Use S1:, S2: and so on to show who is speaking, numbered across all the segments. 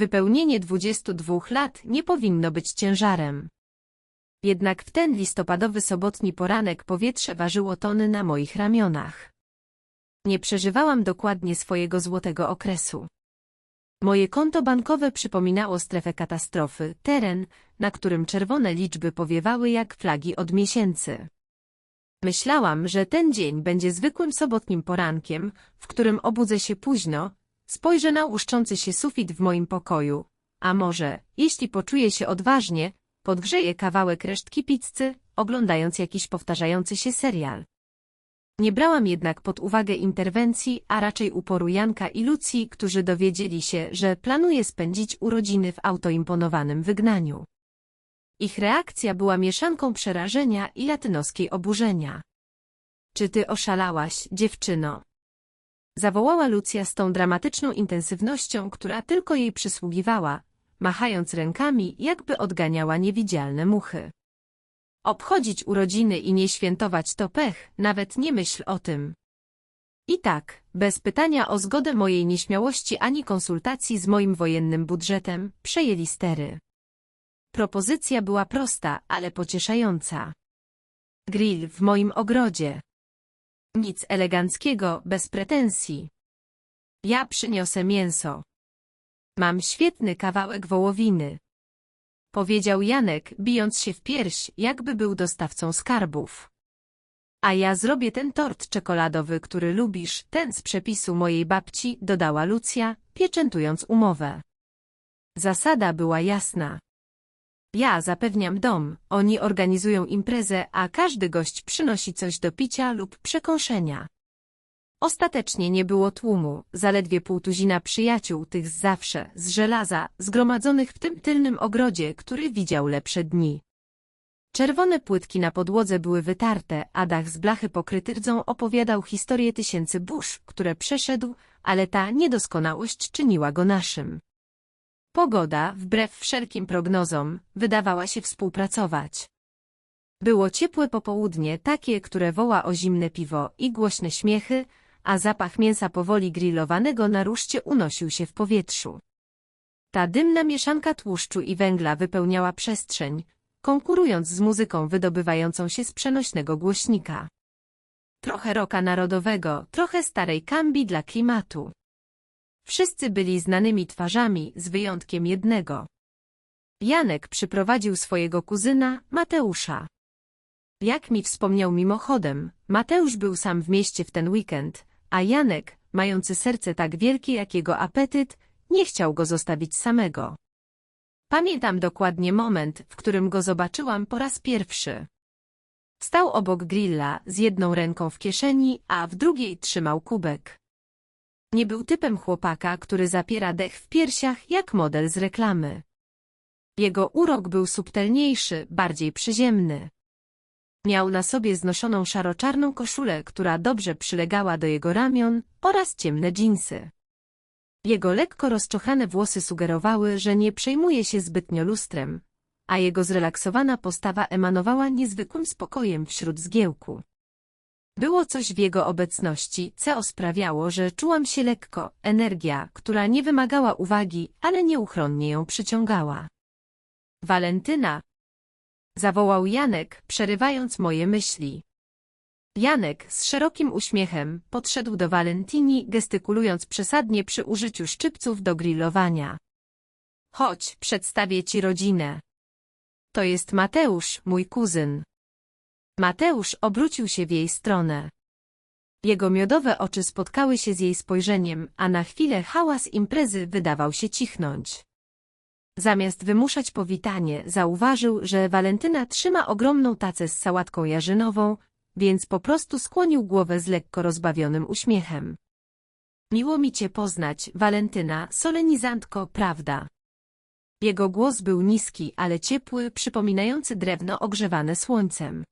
S1: Wypełnienie 22 lat nie powinno być ciężarem. Jednak w ten listopadowy sobotni poranek powietrze ważyło tony na moich ramionach. Nie przeżywałam dokładnie swojego złotego okresu. Moje konto bankowe przypominało strefę katastrofy, teren, na którym czerwone liczby powiewały jak flagi od miesięcy. Myślałam, że ten dzień będzie zwykłym sobotnim porankiem, w którym obudzę się późno, spojrzę na łuszczący się sufit w moim pokoju, a może, jeśli poczuję się odważnie, podgrzeję kawałek resztki pizzy, oglądając jakiś powtarzający się serial. Nie brałam jednak pod uwagę interwencji, a raczej uporu Janka i Lucji, którzy dowiedzieli się, że planuje spędzić urodziny w autoimponowanym wygnaniu. Ich reakcja była mieszanką przerażenia i latynoskiej oburzenia. Czy ty oszalałaś, dziewczyno? Zawołała Lucja z tą dramatyczną intensywnością, która tylko jej przysługiwała, machając rękami, jakby odganiała niewidzialne muchy. Obchodzić urodziny i nie świętować to pech, nawet nie myśl o tym. I tak, bez pytania o zgodę mojej nieśmiałości ani konsultacji z moim wojennym budżetem, przejęli stery. Propozycja była prosta, ale pocieszająca. Grill w moim ogrodzie. Nic eleganckiego, bez pretensji. Ja przyniosę mięso. Mam świetny kawałek wołowiny. Powiedział Janek, bijąc się w pierś, jakby był dostawcą skarbów. A ja zrobię ten tort czekoladowy, który lubisz, ten z przepisu mojej babci, dodała Lucja, pieczętując umowę. Zasada była jasna. Ja zapewniam dom, oni organizują imprezę, a każdy gość przynosi coś do picia lub przekąszenia. Ostatecznie nie było tłumu, zaledwie półtuzina przyjaciół tych z zawsze, z żelaza, zgromadzonych w tym tylnym ogrodzie, który widział lepsze dni. Czerwone płytki na podłodze były wytarte, a dach z blachy pokryty rdzą opowiadał historię tysięcy burz, które przeszedł, ale ta niedoskonałość czyniła go naszym. Pogoda, wbrew wszelkim prognozom, wydawała się współpracować. Było ciepłe popołudnie, takie, które woła o zimne piwo i głośne śmiechy, a zapach mięsa powoli grillowanego na ruszcie unosił się w powietrzu. Ta dymna mieszanka tłuszczu i węgla wypełniała przestrzeń, konkurując z muzyką wydobywającą się z przenośnego głośnika. Trochę roka narodowego, trochę starej kambi dla klimatu. Wszyscy byli znanymi twarzami, z wyjątkiem jednego. Janek przyprowadził swojego kuzyna, Mateusza. Jak mi wspomniał mimochodem, Mateusz był sam w mieście w ten weekend, a Janek, mający serce tak wielkie jak jego apetyt, nie chciał go zostawić samego. Pamiętam dokładnie moment, w którym go zobaczyłam po raz pierwszy. Stał obok grilla, z jedną ręką w kieszeni, a w drugiej trzymał kubek. Nie był typem chłopaka, który zapiera dech w piersiach jak model z reklamy. Jego urok był subtelniejszy, bardziej przyziemny. Miał na sobie znoszoną szaroczarną koszulę, która dobrze przylegała do jego ramion oraz ciemne dżinsy. Jego lekko rozczochane włosy sugerowały, że nie przejmuje się zbytnio lustrem, a jego zrelaksowana postawa emanowała niezwykłym spokojem wśród zgiełku. Było coś w jego obecności, co sprawiało, że czułam się lekko, energia, która nie wymagała uwagi, ale nieuchronnie ją przyciągała. Walentyna, zawołał Janek, przerywając moje myśli. Janek z szerokim uśmiechem podszedł do Walentini, gestykulując przesadnie przy użyciu szczypców do grillowania. Chodź, przedstawię ci rodzinę. To jest Mateusz, mój kuzyn. Mateusz obrócił się w jej stronę. Jego miodowe oczy spotkały się z jej spojrzeniem, a na chwilę hałas imprezy wydawał się cichnąć. Zamiast wymuszać powitanie, zauważył, że Walentyna trzyma ogromną tacę z sałatką jarzynową, więc po prostu skłonił głowę z lekko rozbawionym uśmiechem. Miło mi cię poznać, Walentyna, solenizantko, prawda? Jego głos był niski, ale ciepły, przypominający drewno ogrzewane słońcem.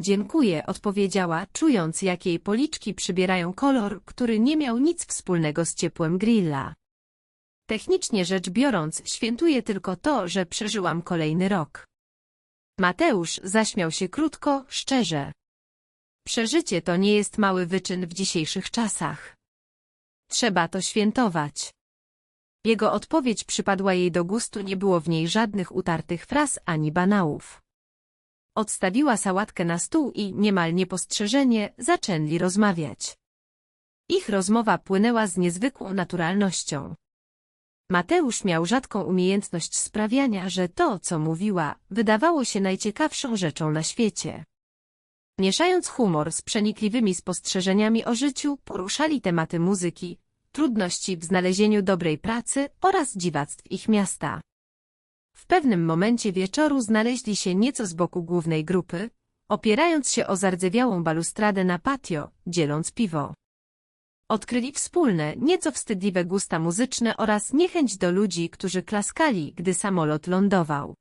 S1: Dziękuję, odpowiedziała, czując jak jej policzki przybierają kolor, który nie miał nic wspólnego z ciepłem grilla. Technicznie rzecz biorąc, świętuję tylko to, że przeżyłam kolejny rok. Mateusz zaśmiał się krótko, szczerze. Przeżycie to nie jest mały wyczyn w dzisiejszych czasach. Trzeba to świętować. Jego odpowiedź przypadła jej do gustu, nie było w niej żadnych utartych fraz ani banałów. Odstawiła sałatkę na stół i, niemal niepostrzeżenie, zaczęli rozmawiać. Ich rozmowa płynęła z niezwykłą naturalnością. Mateusz miał rzadką umiejętność sprawiania, że to, co mówiła, wydawało się najciekawszą rzeczą na świecie. Mieszając humor z przenikliwymi spostrzeżeniami o życiu, poruszali tematy muzyki, trudności w znalezieniu dobrej pracy oraz dziwactw ich miasta. W pewnym momencie wieczoru znaleźli się nieco z boku głównej grupy, opierając się o zardzewiałą balustradę na patio, dzieląc piwo. Odkryli wspólne, nieco wstydliwe gusta muzyczne oraz niechęć do ludzi, którzy klaskali, gdy samolot lądował.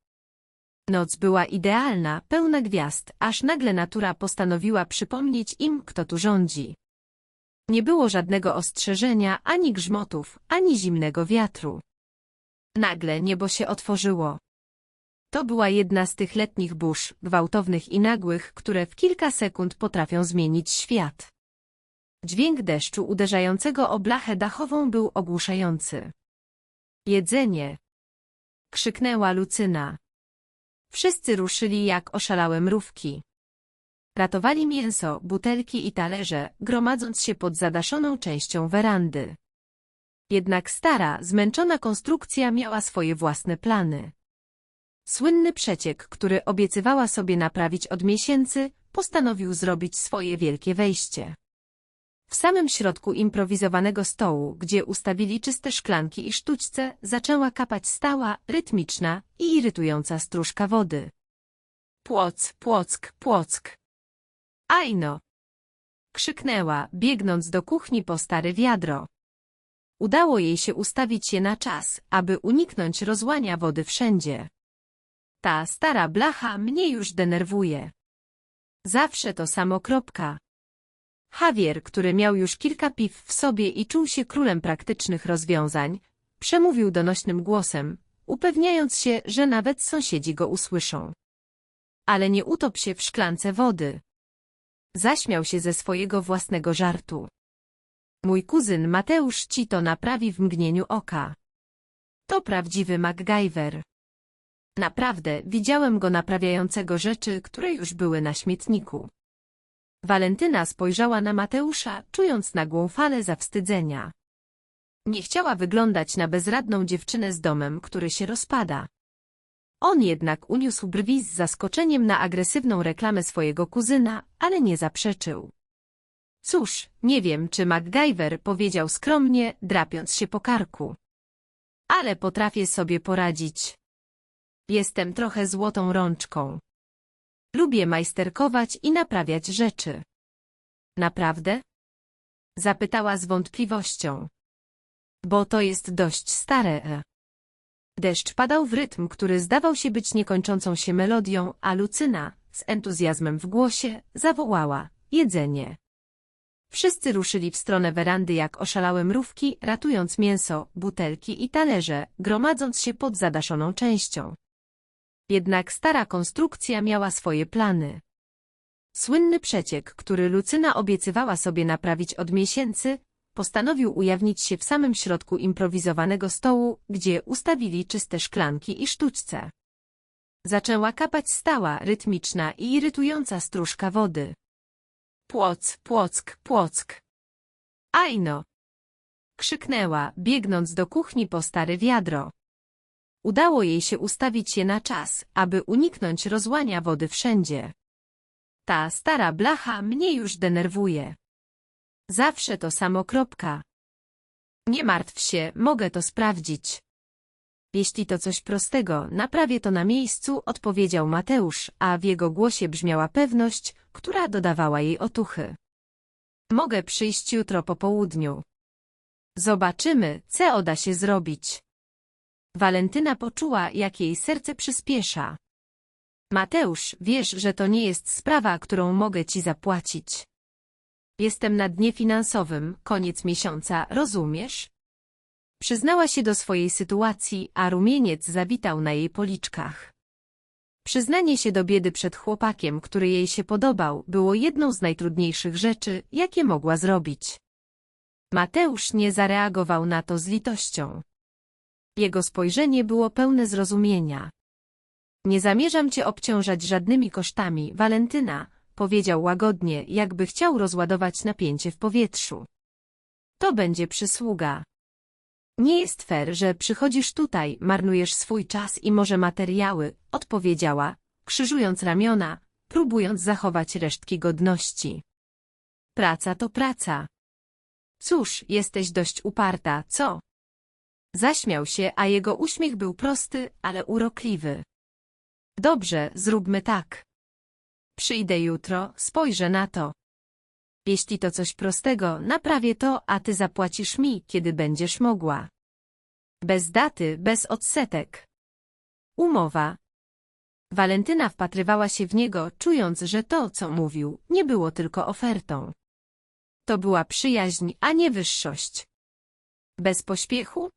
S1: Noc była idealna, pełna gwiazd, aż nagle natura postanowiła przypomnieć im, kto tu rządzi. Nie było żadnego ostrzeżenia, ani grzmotów, ani zimnego wiatru. Nagle niebo się otworzyło. To była jedna z tych letnich burz, gwałtownych i nagłych, które w kilka sekund potrafią zmienić świat. Dźwięk deszczu uderzającego o blachę dachową był ogłuszający. Jedzenie! Krzyknęła Lucyna. Wszyscy ruszyli jak oszalałe mrówki. Ratowali mięso, butelki i talerze, gromadząc się pod zadaszoną częścią werandy. Jednak stara, zmęczona konstrukcja miała swoje własne plany. Słynny przeciek, który obiecywała sobie naprawić od miesięcy, postanowił zrobić swoje wielkie wejście. W samym środku improwizowanego stołu, gdzie ustawili czyste szklanki i sztućce, zaczęła kapać stała, rytmiczna i irytująca stróżka wody. Płock, płock, płock. Ajno! Krzyknęła, biegnąc do kuchni po stare wiadro. Udało jej się ustawić je na czas, aby uniknąć rozłania wody wszędzie. Ta stara blacha mnie już denerwuje. Zawsze to samo kropka. Javier, który miał już kilka piw w sobie i czuł się królem praktycznych rozwiązań, przemówił donośnym głosem, upewniając się, że nawet sąsiedzi go usłyszą. Ale nie utop się w szklance wody. Zaśmiał się ze swojego własnego żartu. Mój kuzyn Mateusz ci to naprawi w mgnieniu oka. To prawdziwy MacGyver. Naprawdę, widziałem go naprawiającego rzeczy, które już były na śmietniku. Walentyna spojrzała na Mateusza, czując nagłą falę zawstydzenia. Nie chciała wyglądać na bezradną dziewczynę z domem, który się rozpada. On jednak uniósł brwi z zaskoczeniem na agresywną reklamę swojego kuzyna, ale nie zaprzeczył. Cóż, nie wiem, czy MacGyver powiedział skromnie, drapiąc się po karku. Ale potrafię sobie poradzić. Jestem trochę złotą rączką. Lubię majsterkować i naprawiać rzeczy. Naprawdę? Zapytała z wątpliwością. Bo to jest dość stare. Deszcz padał w rytm, który zdawał się być niekończącą się melodią, a Lucyna, z entuzjazmem w głosie, zawołała jedzenie. Wszyscy ruszyli w stronę werandy jak oszalałe mrówki, ratując mięso, butelki i talerze, gromadząc się pod zadaszoną częścią. Jednak stara konstrukcja miała swoje plany. Słynny przeciek, który Lucyna obiecywała sobie naprawić od miesięcy, postanowił ujawnić się w samym środku improwizowanego stołu, gdzie ustawili czyste szklanki i sztućce. Zaczęła kapać stała, rytmiczna i irytująca stróżka wody. Płock, płock, płock. Ajno! Krzyknęła, biegnąc do kuchni po stare wiadro. Udało jej się ustawić je na czas, aby uniknąć rozłania wody wszędzie. Ta stara blacha mnie już denerwuje. Zawsze to samo kropka. Nie martw się, mogę to sprawdzić. Jeśli to coś prostego, naprawię to na miejscu, odpowiedział Mateusz, a w jego głosie brzmiała pewność, która dodawała jej otuchy. Mogę przyjść jutro po południu. Zobaczymy, co da się zrobić. Walentyna poczuła, jak jej serce przyspiesza. Mateusz, wiesz, że to nie jest sprawa, którą mogę ci zapłacić. Jestem na dnie finansowym, koniec miesiąca, rozumiesz? Przyznała się do swojej sytuacji, a rumieniec zawitał na jej policzkach. Przyznanie się do biedy przed chłopakiem, który jej się podobał, było jedną z najtrudniejszych rzeczy, jakie mogła zrobić. Mateusz nie zareagował na to z litością. Jego spojrzenie było pełne zrozumienia. Nie zamierzam cię obciążać żadnymi kosztami, Walentyna, powiedział łagodnie, jakby chciał rozładować napięcie w powietrzu. To będzie przysługa. Nie jest fair, że przychodzisz tutaj, marnujesz swój czas i może materiały, odpowiedziała, krzyżując ramiona, próbując zachować resztki godności. Praca to praca. Cóż, jesteś dość uparta, co? Zaśmiał się, a jego uśmiech był prosty, ale urokliwy. Dobrze, zróbmy tak. Przyjdę jutro, spojrzę na to. Jeśli to coś prostego, naprawię to, a ty zapłacisz mi, kiedy będziesz mogła. Bez daty, bez odsetek. Umowa. Walentyna wpatrywała się w niego, czując, że to, co mówił, nie było tylko ofertą. To była przyjaźń, a nie wyższość. Bez pośpiechu?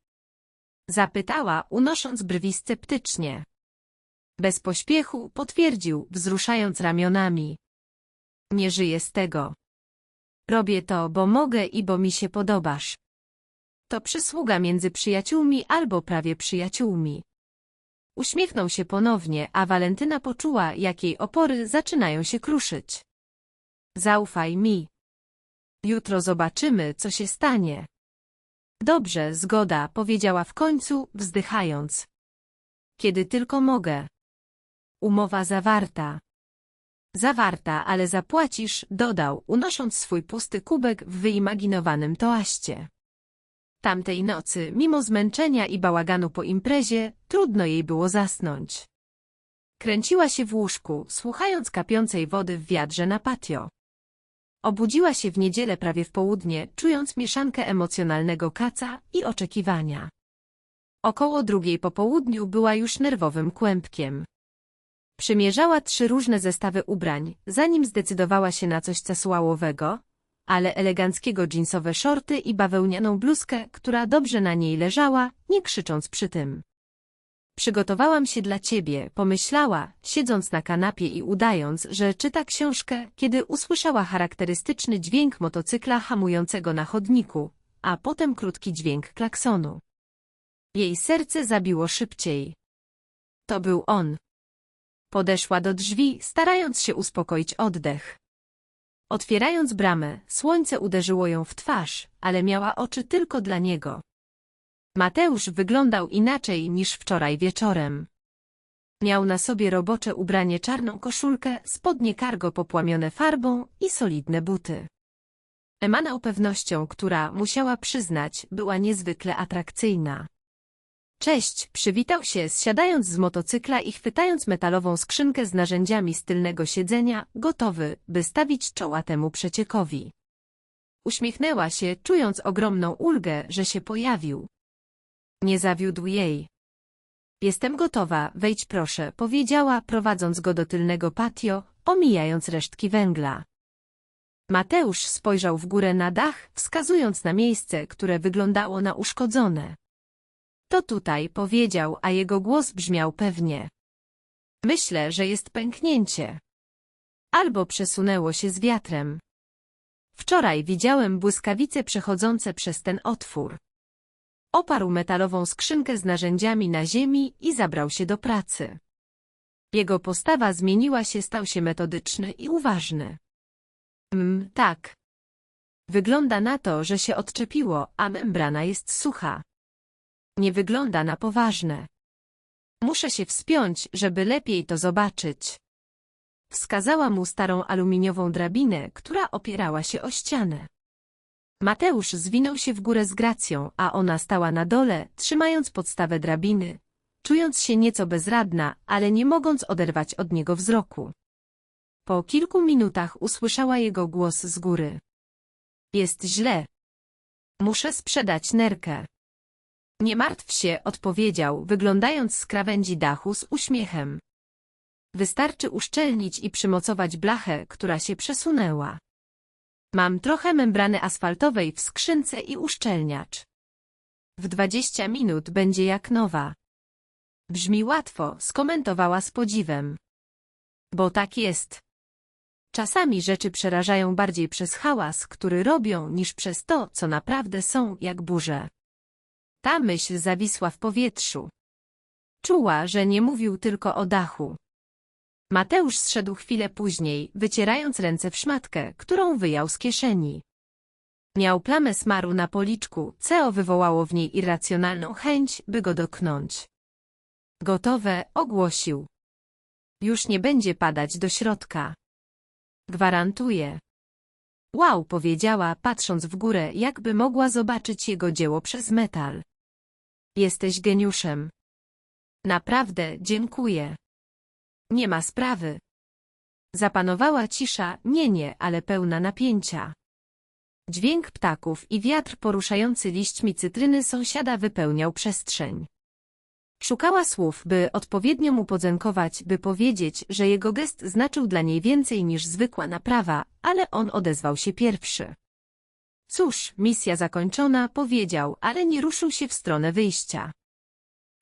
S1: Zapytała, unosząc brwi sceptycznie. Bez pośpiechu potwierdził, wzruszając ramionami. Nie żyję z tego. Robię to, bo mogę i bo mi się podobasz. To przysługa między przyjaciółmi albo prawie przyjaciółmi. Uśmiechnął się ponownie, a Walentyna poczuła, jak jej opory zaczynają się kruszyć. Zaufaj mi. Jutro zobaczymy, co się stanie. Dobrze, zgoda, powiedziała w końcu, wzdychając. Kiedy tylko mogę. Umowa zawarta. Zawarta, ale zapłacisz, dodał, unosząc swój pusty kubek w wyimaginowanym toaście. Tamtej nocy, mimo zmęczenia i bałaganu po imprezie, trudno jej było zasnąć. Kręciła się w łóżku, słuchając kapiącej wody w wiadrze na patio. Obudziła się w niedzielę prawie w południe, czując mieszankę emocjonalnego kaca i oczekiwania. Około drugiej po południu była już nerwowym kłębkiem. Przymierzała trzy różne zestawy ubrań, zanim zdecydowała się na coś casuałowego, ale eleganckiego dżinsowe szorty i bawełnianą bluzkę, która dobrze na niej leżała, nie krzycząc przy tym. Przygotowałam się dla ciebie, pomyślała, siedząc na kanapie i udając, że czyta książkę, kiedy usłyszała charakterystyczny dźwięk motocykla hamującego na chodniku, a potem krótki dźwięk klaksonu. Jej serce zabiło szybciej. To był on. Podeszła do drzwi, starając się uspokoić oddech. Otwierając bramę, słońce uderzyło ją w twarz, ale miała oczy tylko dla niego. Mateusz wyglądał inaczej niż wczoraj wieczorem. Miał na sobie robocze ubranie czarną koszulkę, spodnie cargo popłamione farbą i solidne buty. Emanał pewnością, która, musiała przyznać, była niezwykle atrakcyjna. Cześć, przywitał się, zsiadając z motocykla i chwytając metalową skrzynkę z narzędziami z tylnego siedzenia, gotowy, by stawić czoła temu przeciekowi. Uśmiechnęła się, czując ogromną ulgę, że się pojawił. Nie zawiódł jej. Jestem gotowa, wejdź proszę, powiedziała, prowadząc go do tylnego patio, omijając resztki węgla. Mateusz spojrzał w górę na dach, wskazując na miejsce, które wyglądało na uszkodzone. To tutaj, powiedział, a jego głos brzmiał pewnie. Myślę, że jest pęknięcie. Albo przesunęło się z wiatrem. Wczoraj widziałem błyskawice przechodzące przez ten otwór. Oparł metalową skrzynkę z narzędziami na ziemi i zabrał się do pracy. Jego postawa zmieniła się, stał się metodyczny i uważny. Mm, tak. Wygląda na to, że się odczepiło, a membrana jest sucha. Nie wygląda na poważne. Muszę się wspiąć, żeby lepiej to zobaczyć. Wskazała mu starą aluminiową drabinę, która opierała się o ścianę. Mateusz zwinął się w górę z gracją, a ona stała na dole, trzymając podstawę drabiny, czując się nieco bezradna, ale nie mogąc oderwać od niego wzroku. Po kilku minutach usłyszała jego głos z góry. Jest źle. Muszę sprzedać nerkę. Nie martw się, odpowiedział, wyglądając z krawędzi dachu z uśmiechem. Wystarczy uszczelnić i przymocować blachę, która się przesunęła. Mam trochę membrany asfaltowej w skrzynce i uszczelniacz. W dwadzieścia minut będzie jak nowa. Brzmi łatwo, skomentowała z podziwem. Bo tak jest. Czasami rzeczy przerażają bardziej przez hałas, który robią, niż przez to, co naprawdę są, jak burze. Ta myśl zawisła w powietrzu. Czuła, że nie mówił tylko o dachu. Mateusz zszedł chwilę później, wycierając ręce w szmatkę, którą wyjął z kieszeni. Miał plamę smaru na policzku, co wywołało w niej irracjonalną chęć, by go doknąć. Gotowe, ogłosił. Już nie będzie padać do środka. Gwarantuję. Wow, powiedziała, patrząc w górę, jakby mogła zobaczyć jego dzieło przez metal. Jesteś geniuszem. Naprawdę, dziękuję. Nie ma sprawy. Zapanowała cisza, nie nie, ale pełna napięcia. Dźwięk ptaków i wiatr poruszający liśćmi cytryny sąsiada wypełniał przestrzeń. Szukała słów, by odpowiednio mu podziękować, by powiedzieć, że jego gest znaczył dla niej więcej niż zwykła naprawa, ale on odezwał się pierwszy. Cóż, misja zakończona, powiedział, ale nie ruszył się w stronę wyjścia.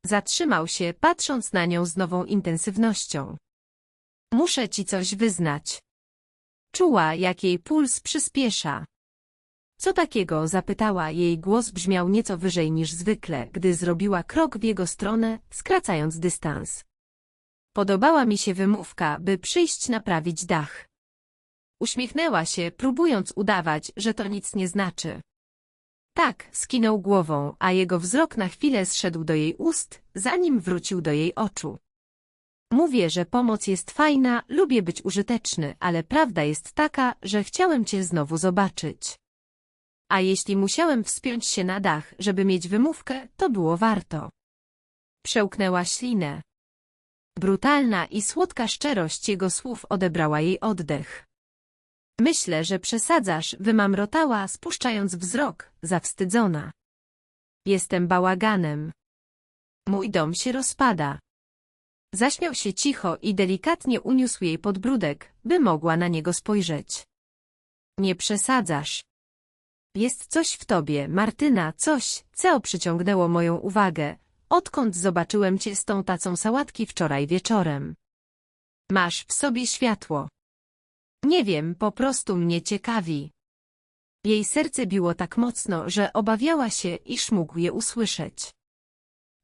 S1: Zatrzymał się, patrząc na nią z nową intensywnością. Muszę ci coś wyznać. Czuła, jak jej puls przyspiesza. Co takiego? zapytała, jej głos brzmiał nieco wyżej niż zwykle, gdy zrobiła krok w jego stronę, skracając dystans. Podobała mi się wymówka, by przyjść naprawić dach. Uśmiechnęła się, próbując udawać, że to nic nie znaczy. Tak, skinął głową, a jego wzrok na chwilę zszedł do jej ust, zanim wrócił do jej oczu. Mówię, że pomoc jest fajna, lubię być użyteczny, ale prawda jest taka, że chciałem cię znowu zobaczyć. A jeśli musiałem wspiąć się na dach, żeby mieć wymówkę, to było warto. Przełknęła ślinę. Brutalna i słodka szczerość jego słów odebrała jej oddech. Myślę, że przesadzasz, wymamrotała, spuszczając wzrok, zawstydzona. Jestem bałaganem. Mój dom się rozpada. Zaśmiał się cicho i delikatnie uniósł jej podbródek, by mogła na niego spojrzeć. Nie przesadzasz. Jest coś w tobie, Martyna, coś, co przyciągnęło moją uwagę, odkąd zobaczyłem cię z tą tacą sałatki wczoraj wieczorem. Masz w sobie światło. Nie wiem, po prostu mnie ciekawi. Jej serce biło tak mocno, że obawiała się, iż mógł je usłyszeć.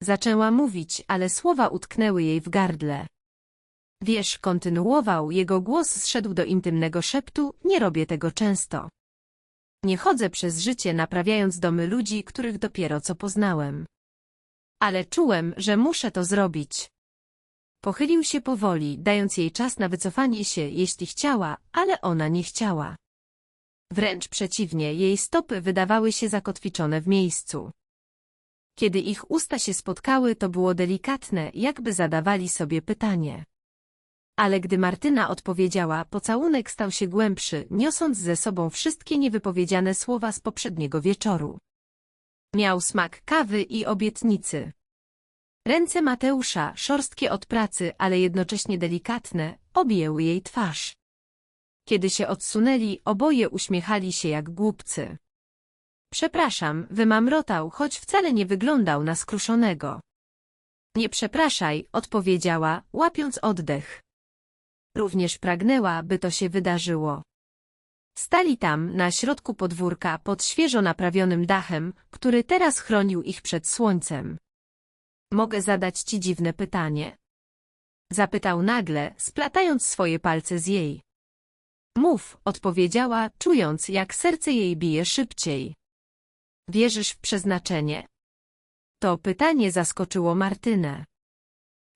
S1: Zaczęła mówić, ale słowa utknęły jej w gardle. Wiesz, kontynuował, jego głos zszedł do intymnego szeptu, nie robię tego często. Nie chodzę przez życie naprawiając domy ludzi, których dopiero co poznałem. Ale czułem, że muszę to zrobić. Pochylił się powoli, dając jej czas na wycofanie się, jeśli chciała, ale ona nie chciała. Wręcz przeciwnie, jej stopy wydawały się zakotwiczone w miejscu. Kiedy ich usta się spotkały, to było delikatne, jakby zadawali sobie pytanie. Ale gdy Martyna odpowiedziała, pocałunek stał się głębszy, niosąc ze sobą wszystkie niewypowiedziane słowa z poprzedniego wieczoru. Miał smak kawy i obietnicy. Ręce Mateusza, szorstkie od pracy, ale jednocześnie delikatne, objęły jej twarz. Kiedy się odsunęli, oboje uśmiechali się jak głupcy. Przepraszam, wymamrotał, choć wcale nie wyglądał na skruszonego. Nie przepraszaj, odpowiedziała, łapiąc oddech. Również pragnęła, by to się wydarzyło. Stali tam, na środku podwórka, pod świeżo naprawionym dachem, który teraz chronił ich przed słońcem. Mogę zadać ci dziwne pytanie? Zapytał nagle, splatając swoje palce z jej. Mów, odpowiedziała, czując, jak serce jej bije szybciej. Wierzysz w przeznaczenie? To pytanie zaskoczyło Martynę.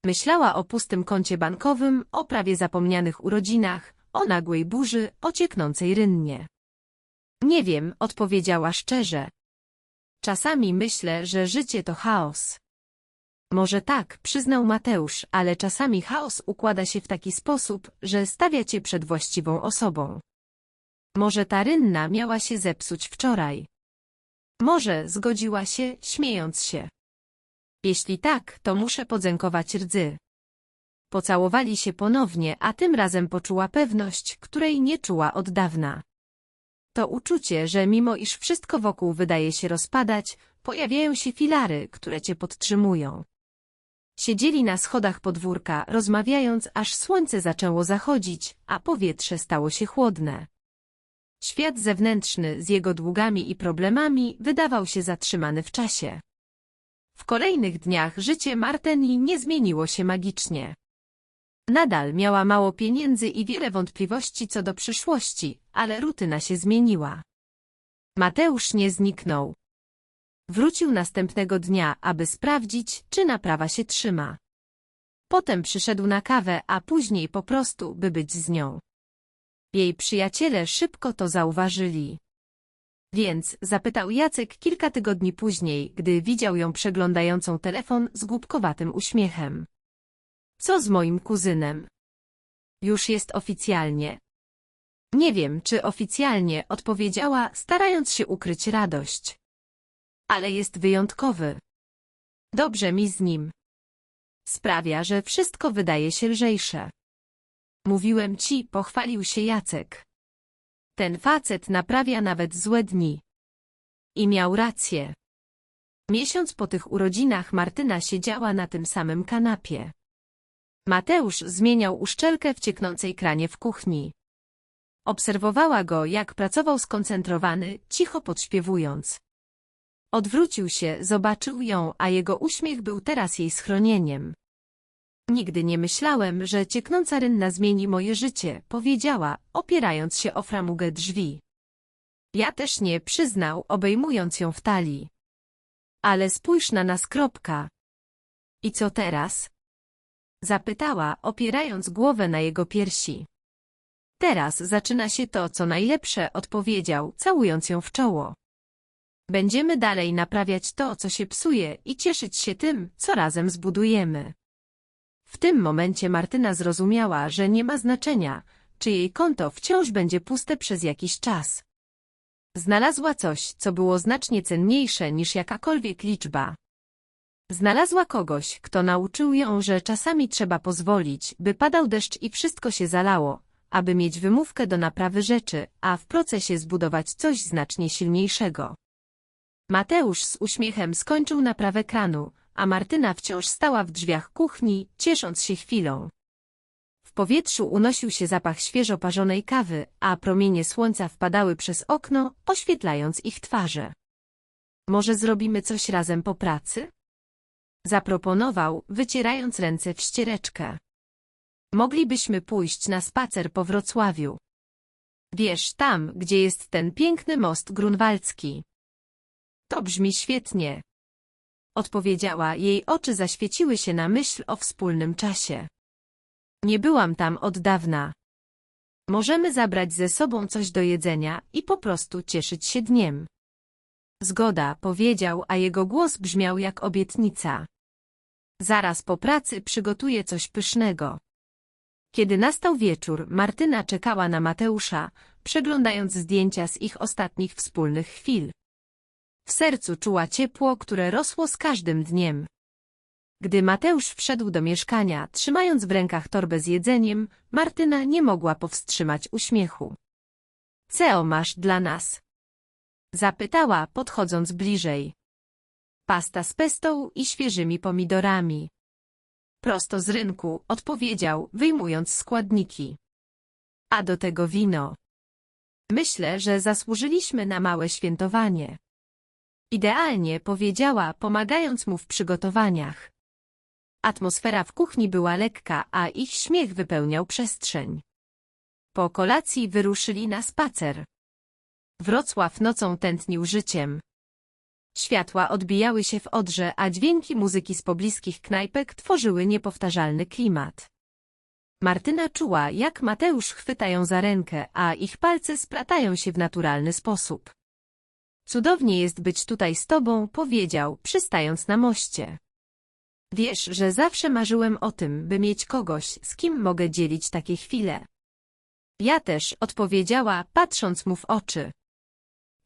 S1: Myślała o pustym koncie bankowym, o prawie zapomnianych urodzinach, o nagłej burzy, o cieknącej rynnie. Nie wiem, odpowiedziała szczerze. Czasami myślę, że życie to chaos. Może tak, przyznał Mateusz, ale czasami chaos układa się w taki sposób, że stawia cię przed właściwą osobą. Może ta rynna miała się zepsuć wczoraj. Może zgodziła się, śmiejąc się. Jeśli tak, to muszę podziękować rdzy. Pocałowali się ponownie, a tym razem poczuła pewność, której nie czuła od dawna. To uczucie, że mimo iż wszystko wokół wydaje się rozpadać, pojawiają się filary, które cię podtrzymują. Siedzieli na schodach podwórka, rozmawiając, aż słońce zaczęło zachodzić, a powietrze stało się chłodne. Świat zewnętrzny z jego długami i problemami wydawał się zatrzymany w czasie. W kolejnych dniach życie Marteni nie zmieniło się magicznie. Nadal miała mało pieniędzy i wiele wątpliwości co do przyszłości, ale rutyna się zmieniła. Mateusz nie zniknął. Wrócił następnego dnia, aby sprawdzić, czy naprawa się trzyma. Potem przyszedł na kawę, a później po prostu, by być z nią. Jej przyjaciele szybko to zauważyli. Więc, zapytał Jacek kilka tygodni później, gdy widział ją przeglądającą telefon z głupkowatym uśmiechem. Co z moim kuzynem? Już jest oficjalnie. Nie wiem, czy oficjalnie, odpowiedziała, starając się ukryć radość. Ale jest wyjątkowy. Dobrze mi z nim. Sprawia, że wszystko wydaje się lżejsze. Mówiłem ci, pochwalił się Jacek. Ten facet naprawia nawet złe dni. I miał rację. Miesiąc po tych urodzinach Martyna siedziała na tym samym kanapie. Mateusz zmieniał uszczelkę w cieknącej kranie w kuchni. Obserwowała go, jak pracował skoncentrowany, cicho podśpiewując. Odwrócił się, zobaczył ją, a jego uśmiech był teraz jej schronieniem. Nigdy nie myślałem, że cieknąca rynna zmieni moje życie, powiedziała, opierając się o framugę drzwi. Ja też nie, przyznał, obejmując ją w talii. Ale spójrz na nas, kropka. I co teraz? Zapytała, opierając głowę na jego piersi. Teraz zaczyna się to, co najlepsze, odpowiedział, całując ją w czoło. Będziemy dalej naprawiać to, co się psuje i cieszyć się tym, co razem zbudujemy. W tym momencie Martyna zrozumiała, że nie ma znaczenia, czy jej konto wciąż będzie puste przez jakiś czas. Znalazła coś, co było znacznie cenniejsze niż jakakolwiek liczba. Znalazła kogoś, kto nauczył ją, że czasami trzeba pozwolić, by padał deszcz i wszystko się zalało, aby mieć wymówkę do naprawy rzeczy, a w procesie zbudować coś znacznie silniejszego. Mateusz z uśmiechem skończył naprawę kranu, a Martyna wciąż stała w drzwiach kuchni, ciesząc się chwilą. W powietrzu unosił się zapach świeżo parzonej kawy, a promienie słońca wpadały przez okno, oświetlając ich twarze. Może zrobimy coś razem po pracy? Zaproponował, wycierając ręce w ściereczkę. Moglibyśmy pójść na spacer po Wrocławiu. Wiesz, tam, gdzie jest ten piękny most grunwaldzki. To brzmi świetnie. Odpowiedziała, jej oczy zaświeciły się na myśl o wspólnym czasie. Nie byłam tam od dawna. Możemy zabrać ze sobą coś do jedzenia i po prostu cieszyć się dniem. Zgoda, powiedział, a jego głos brzmiał jak obietnica. Zaraz po pracy przygotuję coś pysznego. Kiedy nastał wieczór, Martyna czekała na Mateusza, przeglądając zdjęcia z ich ostatnich wspólnych chwil. W sercu czuła ciepło, które rosło z każdym dniem. Gdy Mateusz wszedł do mieszkania, trzymając w rękach torbę z jedzeniem, Martyna nie mogła powstrzymać uśmiechu. Co masz dla nas? Zapytała, podchodząc bliżej. Pasta z pestą i świeżymi pomidorami. Prosto z rynku, odpowiedział, wyjmując składniki. A do tego wino. Myślę, że zasłużyliśmy na małe świętowanie. Idealnie, powiedziała, pomagając mu w przygotowaniach. Atmosfera w kuchni była lekka, a ich śmiech wypełniał przestrzeń. Po kolacji wyruszyli na spacer. Wrocław nocą tętnił życiem. Światła odbijały się w odrze, a dźwięki muzyki z pobliskich knajpek tworzyły niepowtarzalny klimat. Martyna czuła, jak Mateusz chwyta ją za rękę, a ich palce splatają się w naturalny sposób. Cudownie jest być tutaj z tobą, powiedział, przystając na moście. Wiesz, że zawsze marzyłem o tym, by mieć kogoś, z kim mogę dzielić takie chwile. Ja też, odpowiedziała, patrząc mu w oczy.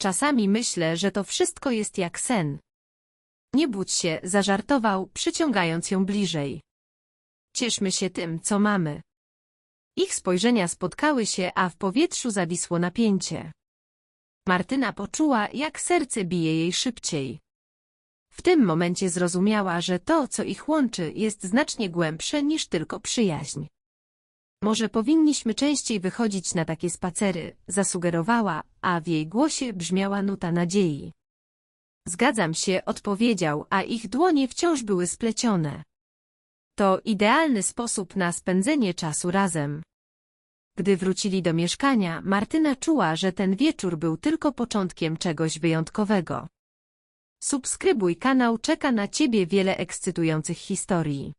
S1: Czasami myślę, że to wszystko jest jak sen. Nie budź się, zażartował, przyciągając ją bliżej. Cieszmy się tym, co mamy. Ich spojrzenia spotkały się, a w powietrzu zawisło napięcie. Martyna poczuła, jak serce bije jej szybciej. W tym momencie zrozumiała, że to, co ich łączy, jest znacznie głębsze niż tylko przyjaźń. Może powinniśmy częściej wychodzić na takie spacery, zasugerowała, a w jej głosie brzmiała nuta nadziei. Zgadzam się, odpowiedział, a ich dłonie wciąż były splecione. To idealny sposób na spędzenie czasu razem. Gdy wrócili do mieszkania, Martyna czuła, że ten wieczór był tylko początkiem czegoś wyjątkowego. Subskrybuj kanał, czeka na Ciebie wiele ekscytujących historii.